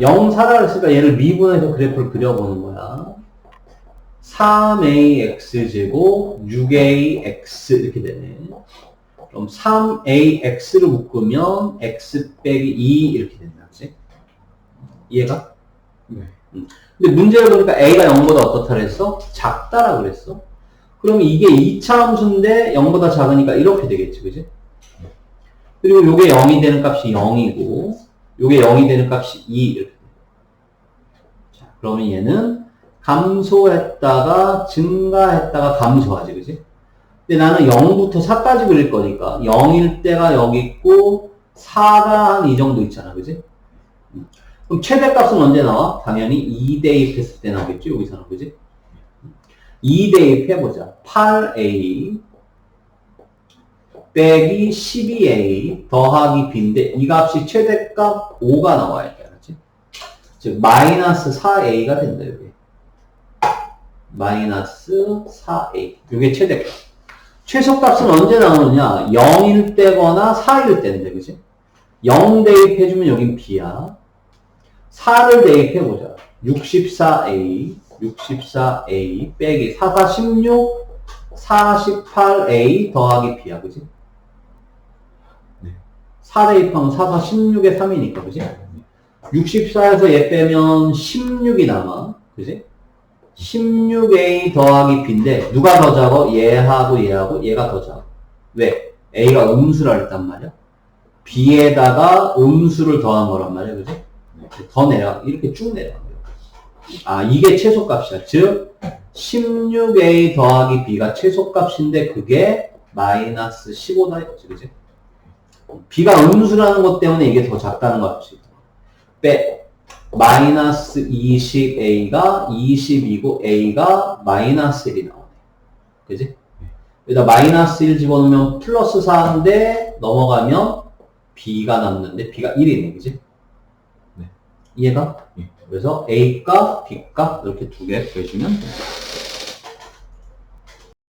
0 사라 그랬으니까 얘를 미분해서 그래프를 그려보는 거야. 3ax 제곱 6ax 이렇게 되네. 그럼 3ax를 묶으면 x 빼기 2 이렇게 된다. 그치? 이해가? 네. 음. 근데 문제를 보니까 a가 0보다 어떻다 그랬어? 작다라 그랬어. 그러면 이게 2차 함수인데 0보다 작으니까 이렇게 되겠지. 그지? 그리고 요게 0이 되는 값이 0이고 요게 0이 되는 값이 2 이렇게 돼. 자, 그러면 얘는 감소했다가 증가했다가 감소하지. 그지? 근데 나는 0부터 4까지 그릴 거니까 0일 때가 여기 있고 4가 한 이 정도 있잖아. 그지? 음. 그럼 최대값은 언제 나와? 당연히 2 대입했을 때 나오겠지. 여기서는. 그지? 2 대입해보자. 8a 빼기 12a 더하기 b인데 이 값이 최대값 5가 나와야 돼. 알았지? 즉 마이너스 4a가 된다. 여기. 마이너스 4a. 이게 최대값. 최소값은 언제 나오느냐? 0일 때거나 4일 때인데, 그지? 0 대입해주면 여긴 b야. 4를 대입해보자. 64a, 64a 빼기 4, 4, 16, 48a 더하기 b야, 그지? 네. 4 대입하면 4, 4, 16에 3이니까, 그지? 64에서 얘 빼면 16이 남아, 그지? 16a 더하기 b인데 누가 더 작아? 얘하고 얘하고 얘가 더 작아. 왜? a가 음수라 했단 말이야. b에다가 음수를 더한 거란 말이야, 그지? 더 내려 이렇게 쭉 거예요. 아 이게 최소값이야. 즉 16a 더하기 b가 최소값인데 그게 마이너스 15다 했지, 그지? B가 음수라는 것 때문에 이게 더 작다는 거 알수 있다. 빼 마이너스 20a가 20이고 a가 마이너스 1이 나오네. 그지? 여기다 마이너스 1 집어넣으면 플러스 4인데 넘어가면 b가 남는데 b가 1이네. 그지? 네. 이해가? 예. 그래서 a값, b값 이렇게 두개 구해주면 돼.